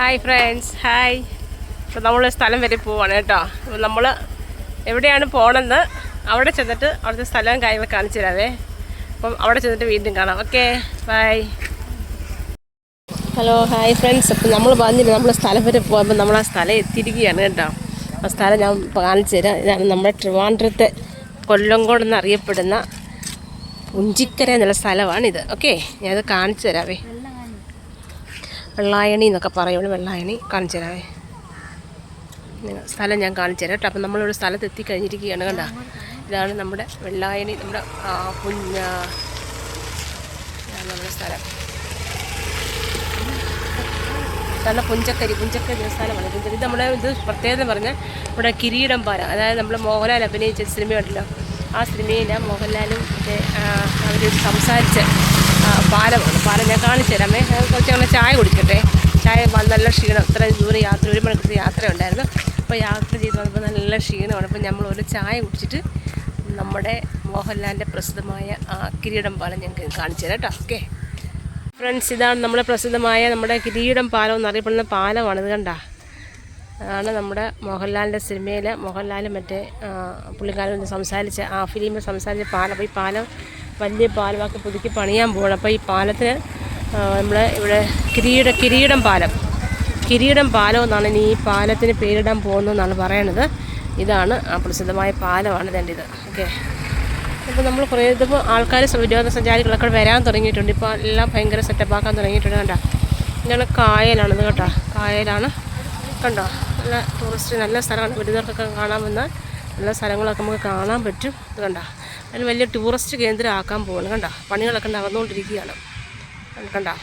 Hi friends hi അപ്പോൾ നമ്മൾ സ്ഥലം വരെ പോവാണ് കേട്ടോ. അപ്പോൾ നമ്മൾ എവിടെയാണ് പോകണമെന്ന് അവിടെ ചെന്നിട്ട് അവിടുത്തെ സ്ഥലവും കാര്യങ്ങളും കാണിച്ചു തരാവേ. അപ്പം അവിടെ ചെന്നിട്ട് വീണ്ടും കാണാം. Okay bye hello hi friends അപ്പം നമ്മൾ പറഞ്ഞില്ല നമ്മൾ സ്ഥലം വരെ പോകുമ്പോൾ നമ്മൾ ആ സ്ഥലം എത്തിയിരിക്കുകയാണ് കേട്ടോ. ആ സ്ഥലം ഞാൻ കാണിച്ചു തരാം. ഇതാണ് നമ്മുടെ ട്രിവാൻഡ്രത്തെ കൊല്ലംകോട് എന്നറിയപ്പെടുന്ന ഉഞ്ചിക്കര എന്നുള്ള സ്ഥലമാണിത്. ഓക്കെ ഞാനത് കാണിച്ചു തരാവേ. വെള്ളായണി എന്നൊക്കെ പറയുള്ളൂ വെള്ളായണി കാണിച്ചു തരാവേ സ്ഥലം ഞാൻ കാണിച്ചു തരാം കേട്ടോ. അപ്പം നമ്മളൊരു സ്ഥലത്ത് എത്തിക്കഴിഞ്ഞിരിക്കുകയാണ് കണ്ട? ഇതാണ് നമ്മുടെ വെള്ളായണി നമ്മുടെ കുഞ്ഞ നമ്മുടെ സ്ഥലം. നല്ല പുഞ്ചക്കരി പുഞ്ചക്കരി ദേവസ്ഥാനമാണ്. പുഞ്ചക്കരി ഇത് നമ്മുടെ ഇത് പ്രത്യേകത പറഞ്ഞാൽ നമ്മുടെ കിരീടം പാല അതായത് നമ്മൾ മോഹൻലാൽ അഭിനയിച്ച സിനിമയുണ്ടല്ലോ. ആ സിനിമയിൽ മോഹൻലാലും അവർ സംസാരിച്ച പാലമാണ്. പാലം ഞാൻ കാണിച്ചു തരാമേ കുറച്ച് ഞങ്ങൾ ചായ കുടിക്കട്ടെ. ചായ നല്ല ക്ഷീണം. ഇത്ര ദൂരം യാത്ര ഒരു മണിക്കൂർ യാത്ര ഉണ്ടായിരുന്നു. അപ്പോൾ യാത്ര ചെയ്ത് വന്നപ്പോൾ നല്ല ക്ഷീണമാണ്. അപ്പോൾ നമ്മൾ ഒരു ചായ കുടിച്ചിട്ട് നമ്മുടെ മോഹൻലാലിന്റെ പ്രസിദ്ധമായ ആ കിരീടം പാലം ഞങ്ങൾക്ക് കാണിച്ചു തരാം കേട്ടോ. ഓക്കെ. ഫ്രണ്ട്സ് ഇതാണ് നമ്മുടെ പ്രസിദ്ധമായ നമ്മുടെ കിരീടം പാലം എന്നറിയപ്പെടുന്ന പാലമാണ് ഇത് കണ്ട. അതാണ് നമ്മുടെ മോഹൻലാലിന്റെ സിനിമയിൽ മോഹൻലാൽ മറ്റേ പുള്ളിക്കാലം സംസാരിച്ച ആ ഫിലിമിൽ സംസാരിച്ച പാലം. അപ്പോൾ ഈ പാലം വലിയ പാലമൊക്കെ പുതുക്കി പണിയാൻ പോകണം അപ്പോൾ ഈ പാലത്തിന് നമ്മൾ ഇവിടെ കിരീട കിരീടം പാലം. കിരീടം പാലം എന്നാണ് ഇനി ഈ പാലത്തിന് പേരിടാൻ പോകുന്നതെന്നാണ് പറയണത്. ഇതാണ് ആ പ്രസിദ്ധമായ പാലമാണ് ഇതേണ്ട ഇത്. ഓക്കെ. അപ്പോൾ നമ്മൾ കുറേ ഇതിപ്പോൾ ആൾക്കാർ വിനോദസഞ്ചാരികളൊക്കെ വരാൻ തുടങ്ങിയിട്ടുണ്ട്. ഇപ്പോൾ എല്ലാം ഭയങ്കര സെറ്റപ്പ് ആക്കാൻ തുടങ്ങിയിട്ടുണ്ട് കണ്ടോ. ഇങ്ങനെ കായലാണിത് കേട്ടോ കായലാണ്. കണ്ടോ? നല്ല ടൂറിസ്റ്റ് നല്ല സ്ഥലമാണ്. വിരുദ്ധർക്കൊക്കെ കാണാൻ വന്നാൽ നല്ല സ്ഥലങ്ങളൊക്കെ നമുക്ക് കാണാൻ പറ്റും. ഇത് കണ്ടോ. അതിന് വലിയ ടൂറിസ്റ്റ് കേന്ദ്രമാക്കാൻ ആക്കാൻ കണ്ടാ പണികളൊക്കെ നടന്നുകൊണ്ടിരിക്കുകയാണ് കണ്ടോ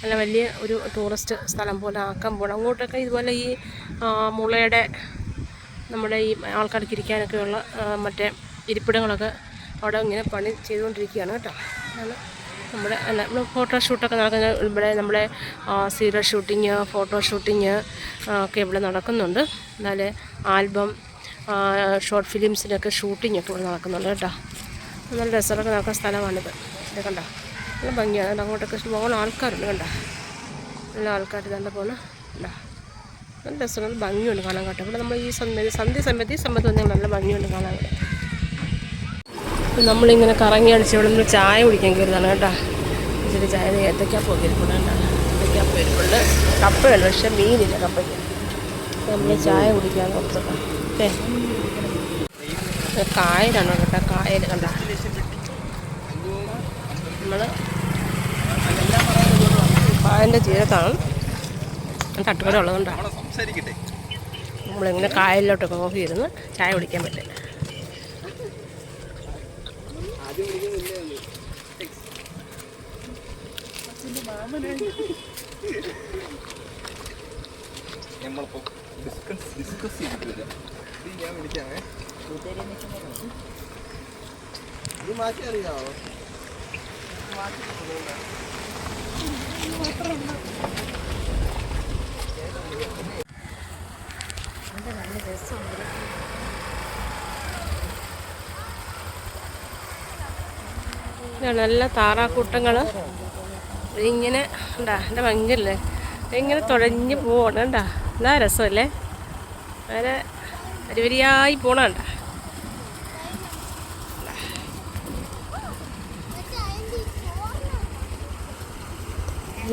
നല്ല വലിയ ഒരു ടൂറിസ്റ്റ് സ്ഥലം പോലെ ആക്കാൻ പോകണം അങ്ങോട്ടൊക്കെ ഇതുപോലെ ഈ മുളയുടെ നമ്മുടെ ഈ ആൾക്കാർക്ക് ഇരിക്കാനൊക്കെയുള്ള മറ്റേ ഇരിപ്പിടങ്ങളൊക്കെ അവിടെ ഇങ്ങനെ പണി ചെയ്തുകൊണ്ടിരിക്കുകയാണ് കേട്ടോ. അതാണ് നമ്മുടെ അല്ല നമ്മൾ ഫോട്ടോ ഷൂട്ടൊക്കെ നടക്കുന്ന ഇവിടെ നമ്മുടെ സീരിയൽ ഷൂട്ടിങ് ഫോട്ടോ ഷൂട്ടിങ് ഒക്കെ ഇവിടെ നടക്കുന്നുണ്ട്. എന്നാൽ ആൽബം ഷോർട്ട് ഫിലിംസിന്റെയൊക്കെ ഷൂട്ടിംഗ് ഒക്കെ ഇവിടെ നടക്കുന്നുണ്ട് കേട്ടോ. നല്ല രസമൊക്കെ നടക്കുന്ന സ്ഥലമാണിത്. ഇത് കണ്ടോ? നല്ല ഭംഗിയാണ്. അങ്ങോട്ടൊക്കെ ഇഷ്ടംപോലെ ആൾക്കാരുണ്ട് കണ്ടോ? നല്ല ആൾക്കാർ ഇതാണ്ട് പോണ. കണ്ടോ? നല്ല രസം നല്ല ഭംഗിയുണ്ട് കാണാൻ കേട്ടോ. ഇവിടെ നമ്മൾ ഈ സന്ധ്യ സന്ധ്യ സമയത്ത് ഈ സമയത്ത് വന്നാൽ നല്ല ഭംഗിയുണ്ട് കാണാൻ. ഇപ്പം നമ്മളിങ്ങനെ കറങ്ങി അടിച്ച് ഇവിടെ നിന്ന് ചായ കുടിക്കാൻ കയറുന്നതാണ് കേട്ടോ. ഇച്ചിരി ചായ ഏത്തക്കാപ്പ് ഇരിപ്പുണ്ട് കേട്ടോ ഏത്തക്കാപ്പ് ഇരിപ്പുണ്ട്. കപ്പയുണ്ട്. പക്ഷേ മീനില്ല കപ്പയ്ക്ക്. നമ്മൾ ചായ കുടിക്കാൻ പുറത്തൊക്കെ. ഓക്കെ കായലാണ് കേട്ടോ കായൽ കണ്ട? നമ്മൾ കായലിന്റെ തീരത്താണ്. തട്ടുകട ഉള്ളതുകൊണ്ടാണ് നമ്മളിങ്ങനെ കായലിലോട്ടൊക്കെ കോഫി ഇരുന്ന് ചായ കുടിക്കാൻ പറ്റില്ല ഡിസ്കസ് ഡിസ്കസ് ചെയ്തിട്ടില്ല. ഇത് മാറ്റി അറിയാവോ? നല്ല താറാക്കൂട്ടങ്ങൾ ഇങ്ങനെ ഉണ്ടാ എന്റെ ഭംഗിയല്ലേ? ഇങ്ങനെ തുഴഞ്ഞു പോവാണ് ഉണ്ടാ എന്താ രസമല്ലേ? വളരെ വരിവരിയായി പോണണ്ട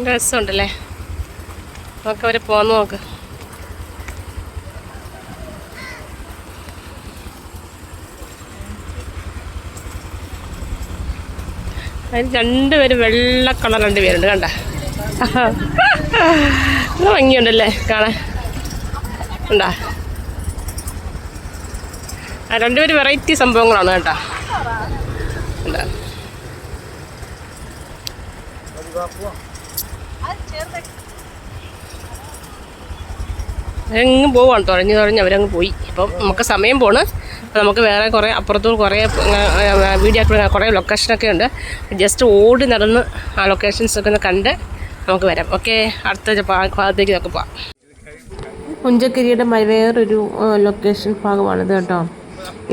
രസമുണ്ടല്ലേ? നമുക്ക് അവരെ പോന്ന് നോക്ക്. അതിന് രണ്ടുപേരും വെള്ള കളർ രണ്ട് പേരുണ്ട് കണ്ട ഭംഗിയുണ്ടല്ലേ കാണാൻ? കണ്ടാ? ആ രണ്ടുപേരും വെറൈറ്റി സംഭവങ്ങളാണ് കേട്ടോ. അവരങ്ങ് പോവാണ്. തുഴഞ്ഞ് തുഴഞ്ഞ് അവരങ്ങ് പോയി. അപ്പം നമുക്ക് സമയം പോണ്. അപ്പം നമുക്ക് വേറെ കുറേ അപ്പുറത്തും കുറേ വീഡിയോ കുറേ ലൊക്കേഷനൊക്കെ ഉണ്ട്. ജസ്റ്റ് ഓടി നടന്ന് ആ ലൊക്കേഷൻസൊക്കെ ഒന്ന് കണ്ട് നമുക്ക് വരാം. ഓക്കെ അടുത്ത ഭാഗത്തേക്ക് നമുക്ക് പോവാം. പുഞ്ചക്കരിയുടെ വേറൊരു ലൊക്കേഷൻ ഭാഗമാണിത് കേട്ടോ.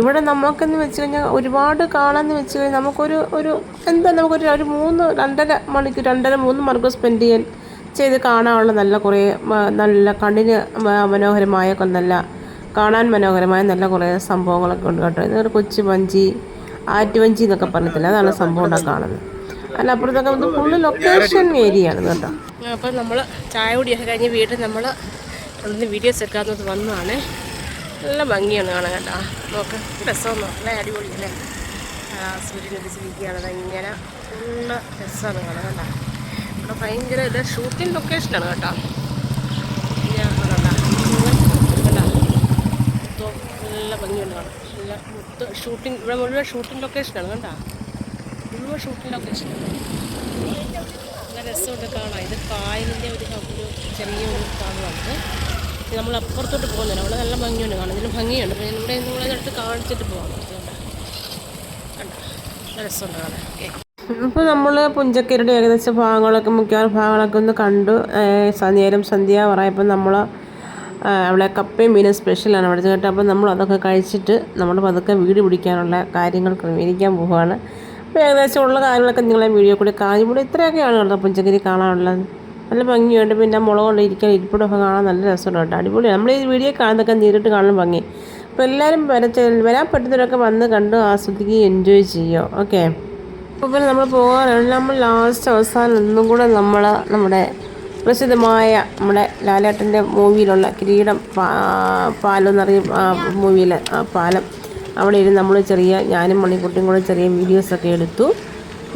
ഇവിടെ നമുക്കെന്ന് വെച്ച് കഴിഞ്ഞാൽ ഒരുപാട് കാണാമെന്ന് വെച്ച് കഴിഞ്ഞാൽ നമുക്കൊരു ഒരു എന്താ നമുക്കൊരു ഒരു മൂന്ന് രണ്ടര മണിക്കൂർ രണ്ടര മൂന്ന് മണിക്കൂർ സ്പെൻഡ് ചെയ്യാൻ ചെയ്ത് കാണാനുള്ള നല്ല കുറേ നല്ല കണ്ണിന് മനോഹരമായ നല്ല കാണാൻ മനോഹരമായ നല്ല കുറേ സംഭവങ്ങളൊക്കെ ഉണ്ട് കേട്ടോ. ഇതൊരു കൊച്ചു വഞ്ചി ആറ്റുവഞ്ചി എന്നൊക്കെ പറഞ്ഞിട്ടില്ല? അതാണ് സംഭവം ഉണ്ടാക്കി കാണുന്നത്. അല്ല അപ്പുറത്തൊക്കെ ഇത് ഫുള്ള് ലൊക്കേഷൻ ഏരിയ ആണ് കേട്ടോ. അപ്പോൾ നമ്മൾ ചായ കുടിയൊക്കെ കഴിഞ്ഞ് വീട്ടിൽ നമ്മൾ അവിടുന്ന് വീഡിയോസ് എടുക്കാത്തത് വന്നതാണ്. നല്ല ഭംഗിയാണ് കാണാൻ കേട്ടോ. നോക്ക് രസമൊന്നും നല്ല അടിപൊളി അല്ലേ? സൂര്യൻ ഉദിച്ചിരിക്കുകയാണ്. ഇങ്ങനെ നല്ല രസമാണ് കാണാൻ കേട്ടോ. ഇവിടെ ഭയങ്കര ഇത് ഷൂട്ടിംഗ് ലൊക്കേഷനാണ് കേട്ടോ. നല്ല ഭംഗിയുണ്ട് കാണാം നല്ല മുത്ത് ഷൂട്ടിംഗ് ഇവിടെ മുഴുവൻ ഷൂട്ടിംഗ് ലൊക്കേഷനാണ് കണ്ടോ? മുഴുവൻ ഷൂട്ടിംഗ് ലൊക്കേഷനാണ് നല്ല രസമുണ്ട് കാണാം ഇത് കായലിന്റെ ഒരു ചെറിയൊരു ഇത് നമ്മൾ അപ്പുറത്തോട്ട് പോകുന്നില്ല. അവിടെ നല്ല ഭംഗിയുണ്ട് കാണാൻ. ഇതിന് ഭംഗിയുണ്ട്. പിന്നെ ഇവിടെ നിങ്ങളെ അടുത്ത് കാണിച്ചിട്ട് പോകാം അതുകൊണ്ട് കണ്ടോ? നല്ല രസമുണ്ട് കാണാൻ. ഓക്കെ. ഇപ്പോൾ നമ്മൾ പുഞ്ചക്കരുടെ ഏകദേശം ഭാഗങ്ങളൊക്കെ മിക്കവാറും ഭാഗങ്ങളൊക്കെ ഒന്ന് കണ്ടു. നേരം സന്ധ്യ പറയപ്പോൾ നമ്മൾ അവിടെ കപ്പയും മീനും സ്പെഷ്യലാണ് അവിടെ കേട്ടോ. അപ്പോൾ നമ്മൾ അതൊക്കെ കഴിച്ചിട്ട് നമ്മൾ പതുക്കെ വീട് പിടിക്കാനുള്ള കാര്യങ്ങൾ ക്രമീകരിക്കാൻ പോവുകയാണ്. അപ്പോൾ ഏകദേശം ഉള്ള കാര്യങ്ങളൊക്കെ നിങ്ങളെ വീഡിയോ കൂടി കാണും. ഇവിടെ ഇത്രയൊക്കെയാണ് കേട്ടോ പുഞ്ചക്കരി കാണാനുള്ളത്. നല്ല ഭംഗിയുണ്ട്. പിന്നെ മുളക് കൊണ്ട് ഇരിക്കാൻ ഇരിപ്പിടമൊക്കെ കാണാൻ നല്ല രസമുണ്ട് കേട്ടോ. അടിപൊളിയാണ് നമ്മൾ ഈ വീഡിയോ കാണുന്നതൊക്കെ നേരിട്ട് കാണാൻ ഭംഗി. അപ്പോൾ എല്ലാവരും വരച്ച വരാൻ പറ്റുന്നവരൊക്കെ വന്ന് കണ്ട് ആസ്വദിക്കുകയും എൻജോയ് ചെയ്യുമോ ഓക്കെ അപ്പോൾ നമ്മൾ പോകാനാണ് നമ്മൾ ലാസ്റ്റ് അവസാനം ഒന്നും കൂടെ നമ്മൾ നമ്മുടെ പ്രസിദ്ധമായ നമ്മുടെ ലാലേട്ടന്റെ മൂവിയിലുള്ള കിരീടം പാലം എന്നറിയും മൂവിയിലെ ആ പാലം. അവിടെ ഇരുന്ന് നമ്മൾ ചെറിയ ഞാനും മണിക്കുട്ടിയും കൂടെ ചെറിയ വീഡിയോസൊക്കെ എടുത്തു.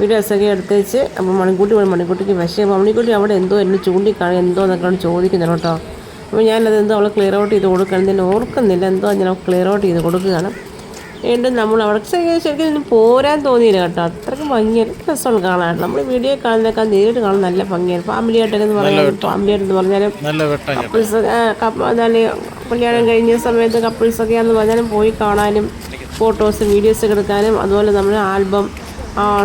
വീഡിയോസൊക്കെ എടുത്ത് വെച്ച് അപ്പോൾ മണിക്കൂട്ടി പോയി. മണിക്കൂട്ടിക്ക് പക്ഷേ അപ്പോൾ മണിക്കൂട്ടി അവിടെ എന്തോ എന്നെ ചൂണ്ടിക്കാണി എന്തോ എന്നൊക്കെയാണ് ചോദിക്കുന്നത് കേട്ടോ. അപ്പോൾ ഞാനത് എന്തോ അവൾ ക്ലിയർ ഔട്ട് ചെയ്ത് കൊടുക്കണം ഞാൻ ഓർക്കുന്നില്ല. എന്തോ ഞാൻ ക്ലിയർ ഔട്ട് ചെയ്ത് കൊടുക്കുകയാണ്. വീണ്ടും നമ്മൾ അവിടെ ശരിക്കും പോരാൻ തോന്നിയില്ല കേട്ടോ. അത്രയ്ക്ക് ഭംഗിയാണ് രസമാണ് കാണാൻ നമ്മൾ വീഡിയോ കാണുന്നേക്കാൾ നേരിട്ട് കാണാൻ നല്ല ഭംഗിയാണ്. ഫാമിലി ആയിട്ടൊക്കെ എന്ന് പറഞ്ഞാൽ ഫാമിലി എന്ന് പറഞ്ഞാലും കപ്പിൾസ് എന്താണ് കല്യാണം കഴിഞ്ഞ സമയത്ത് കപ്പിൾസൊക്കെയാന്ന് പറഞ്ഞാലും പോയി കാണാനും ഫോട്ടോസ് വീഡിയോസ് എടുക്കാനും അതുപോലെ നമ്മുടെ ആൽബം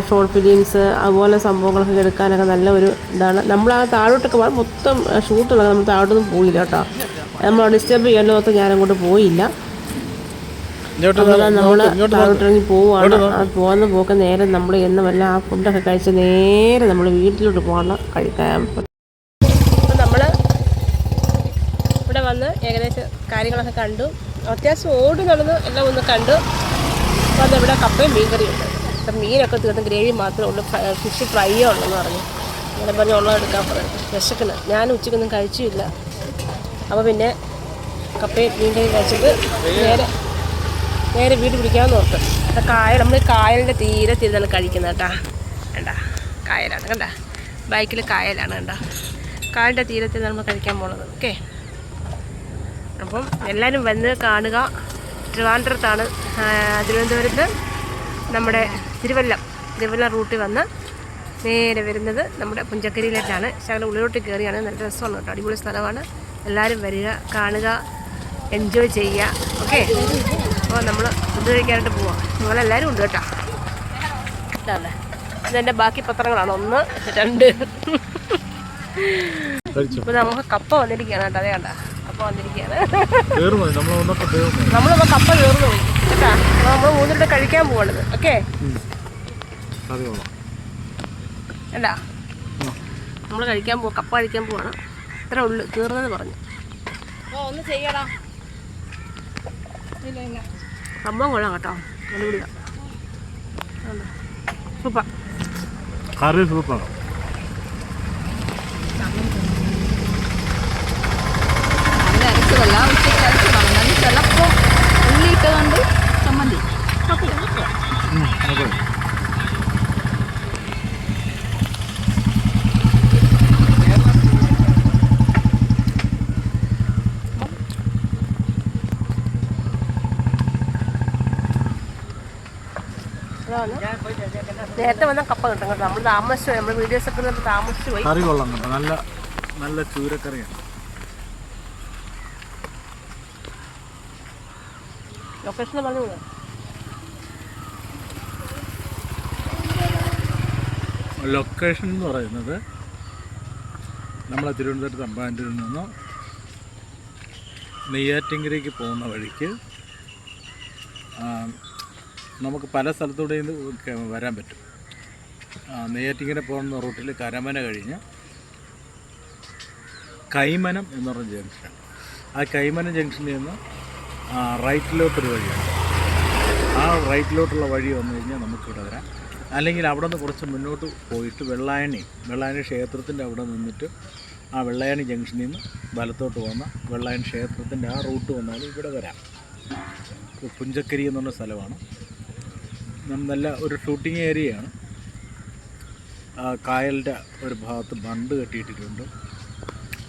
ഷോർട്ട് ഫിലിംസ് അതുപോലെ സംഭവങ്ങളൊക്കെ എടുക്കാനൊക്കെ നല്ല ഒരു ഇതാണ്. നമ്മൾ ആ താഴോട്ടൊക്കെ പോകാൻ മൊത്തം ഷൂട്ടുള്ളത് നമ്മൾ താഴോട്ടൊന്നും പോയില്ല കേട്ടോ. നമ്മൾ ഡിസ്റ്റർബ് ചെയ്യാനോ ഞാൻ അങ്ങോട്ട് പോയില്ല. നമ്മൾ താഴോട്ടിറങ്ങി പോവുകയാണ് ആ പോകുന്ന പോക്ക് നേരെ നമ്മൾ എന്ന് വല്ല ആ ഫുഡൊക്കെ കഴിച്ച് നേരെ നമ്മൾ വീട്ടിലോട്ട് പോകാനുള്ള കഴിക്കാൻ. നമ്മൾ ഇവിടെ വന്ന് ഏകദേശം കാര്യങ്ങളൊക്കെ കണ്ടു. അത്യാവശ്യം ഓടി നടന്ന് എല്ലാം ഒന്ന് കണ്ടു. അപ്പോൾ അതിവിടെ കപ്പയും മീൻ കറിയുണ്ട് അപ്പം മീനൊക്കെ തീർന്ന് ഗ്രേവി മാത്രമേ ഉള്ളൂ. ഫിഷ് ഫ്രൈയേ ഉള്ളെന്ന് പറഞ്ഞു. അങ്ങനെ പറഞ്ഞ് ഉള്ളത് എടുക്കാൻ പറഞ്ഞു. വിശക്കണം ഞാൻ ഉച്ചയ്ക്കൊന്നും കഴിച്ചില്ല. അപ്പോൾ പിന്നെ കപ്പയും മീൻ കറി കഴിച്ചിട്ട് നേരെ നേരെ വീട് പിടിക്കാമെന്ന് ഓർത്ത് അപ്പം കായൽ. നമ്മൾ കായലിന്റെ തീരെ തിരുന്നാണ് കഴിക്കുന്നത് കേട്ടാ. കണ്ട? കായലാണ് കണ്ട? ബൈക്കിൽ കായലാണ് കണ്ട? കായലിന്റെ തീരത്തിൽ നമ്മൾ കഴിക്കാൻ പോണത്. ഓക്കെ? അപ്പം എല്ലാവരും വന്ന് കാണുക. ട്രിവാൻഡ്രത്താണ് തിരുവനന്തപുരത്ത് നമ്മുടെ തിരുവല്ലം തിരുവല്ല റൂട്ടിൽ വന്ന് നേരെ വരുന്നത് നമ്മുടെ പുഞ്ചക്കരിയിലേക്കാണ്. ശകലം ഉള്ളിലോട്ട് കയറിയാണ്. നല്ല രസമാണ് കേട്ടോ. അടിപൊളി സ്ഥലമാണ്. എല്ലാവരും വരിക കാണുക എൻജോയ് ചെയ്യുക. ഓക്കെ അപ്പോൾ നമ്മൾ ഫുഡ് കഴിക്കാനായിട്ട് പോവാം. നിങ്ങളെല്ലാവരും ഉണ്ട് കേട്ടോ. ഇതല്ലേ ഇതെന്റെ ബാക്കി പത്രങ്ങളാണ്. ഒന്ന് രണ്ട്. ഇപ്പം നമുക്ക് കപ്പ വന്നിരിക്കുകയാണ് കേട്ടോ. അതേ കണ്ട? കപ്പ വന്നിരിക്കുകയാണ്. നമ്മളിപ്പോൾ കപ്പ കയറുന്നു. കേട്ടാ? നമ്മൾ മൂന്നിട്ട് കഴിക്കാൻ പോകണത് ഓക്കെ കറി കൊള്ളാം അല്ല നമ്മൾ കഴിക്കാൻ പോവാം കപ്പ കഴിക്കാൻ പോവാണ്. ഇത്ര ഉള്ളു തീർന്നത് പറഞ്ഞു. ഒന്ന് ചെയ്യടാ. സംഭവം കൊള്ളാം കേട്ടോ അടിപൊളിയാ. സൂപ്പർ. കറി അത് അരച്ചതല്ല ഉച്ചയ്ക്ക് അരച്ചതാണ് എന്നാലും ചിലപ്പോൾ ഉള്ളിയിട്ടതുകൊണ്ട് ചമ്മന്തി. അതെ. അതാണ് നേരത്തെ വന്നാൽ കപ്പ കിട്ടും കേട്ടോ. നമ്മൾ താമസിച്ചു പോയി. നമ്മൾ വീഡിയോസ് ഒക്കെ നമ്മൾ താമസിച്ചു പോയി. കറി കൊള്ളാം നല്ല നല്ല ചൂരക്കറിയാണ്. ലൊക്കേഷൻ പറഞ്ഞു വിടുക ലൊക്കേഷൻ എന്ന് പറയുന്നത് നമ്മളെ തിരുവനന്തപുരത്ത് അമ്പാനൂരിൽ നിന്ന് നെയ്യാറ്റിങ്കരയ്ക്ക് പോകുന്ന വഴിക്ക് നമുക്ക് പല സ്ഥലത്തൂടെ വരാൻ പറ്റും. നെയ്യാറ്റിങ്ങനെ പോകുന്ന റൂട്ടിൽ കരമന കഴിഞ്ഞ് കൈമനം എന്ന് പറഞ്ഞ ജംഗ്ഷൻ ആ കൈമനം ജംഗ്ഷനിൽ നിന്ന് റൈറ്റിലോട്ടൊരു വഴിയാണ്. ആ റൈറ്റിലോട്ടുള്ള വഴി വന്നു കഴിഞ്ഞാൽ നമുക്കിവിടെ വരാം. അല്ലെങ്കിൽ അവിടെ നിന്ന് കുറച്ച് മുന്നോട്ട് പോയിട്ട് വെള്ളായണി വെള്ളായണി ക്ഷേത്രത്തിന്റെ അവിടെ നിന്നിട്ട് ആ വെള്ളായണി ജംഗ്ഷനിൽ നിന്ന് വലത്തോട്ട് വന്ന വെള്ളായണി ക്ഷേത്രത്തിന്റെ ആ റൂട്ട് വന്നാൽ ഇവിടെ വരാം. പുഞ്ചക്കരി എന്ന് പറഞ്ഞ സ്ഥലമാണ്. നല്ല ഒരു ഷൂട്ടിംഗ് ഏരിയയാണ് ആ കായലിന്റെ ഒരു ഭാഗത്ത് ബണ്ട് കെട്ടിയിട്ടിട്ടുണ്ട്.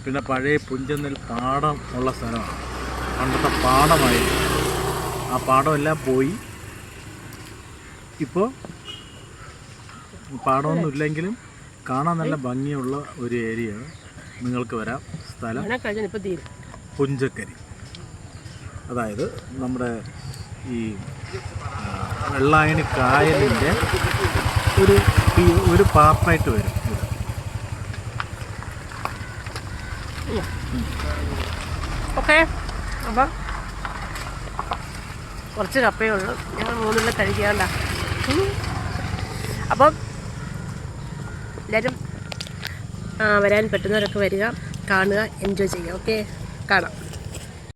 പിന്നെ പഴയ പുഞ്ചന്നിൽ പാടം ഉള്ള സ്ഥലമാണ്. പണ്ടത്തെ പാടമായി ആ പാടമെല്ലാം പോയി. ഇപ്പോൾ പാടമൊന്നും ഇല്ലെങ്കിലും കാണാൻ നല്ല ഭംഗിയുള്ള ഒരു ഏരിയയാണ് നിങ്ങൾക്ക് വരാം. സ്ഥലം പുഞ്ചക്കരി. അതായത് നമ്മുടെ ഈ വെള്ളായണി കായലിന്റെ ഒരു ഒരു പാർട്ടായിട്ട് വരും ഓക്കെ. അപ്പം കുറച്ച് കപ്പേ ഉള്ളൂ. ഞങ്ങൾ മൂന്നുള്ള കഴിക്കാണ്ട അപ്പം എല്ലാവരും വരാൻ പറ്റുന്നവരൊക്കെ വരിക കാണുക എൻജോയ് ചെയ്യുക. ഓക്കെ? കാണാം.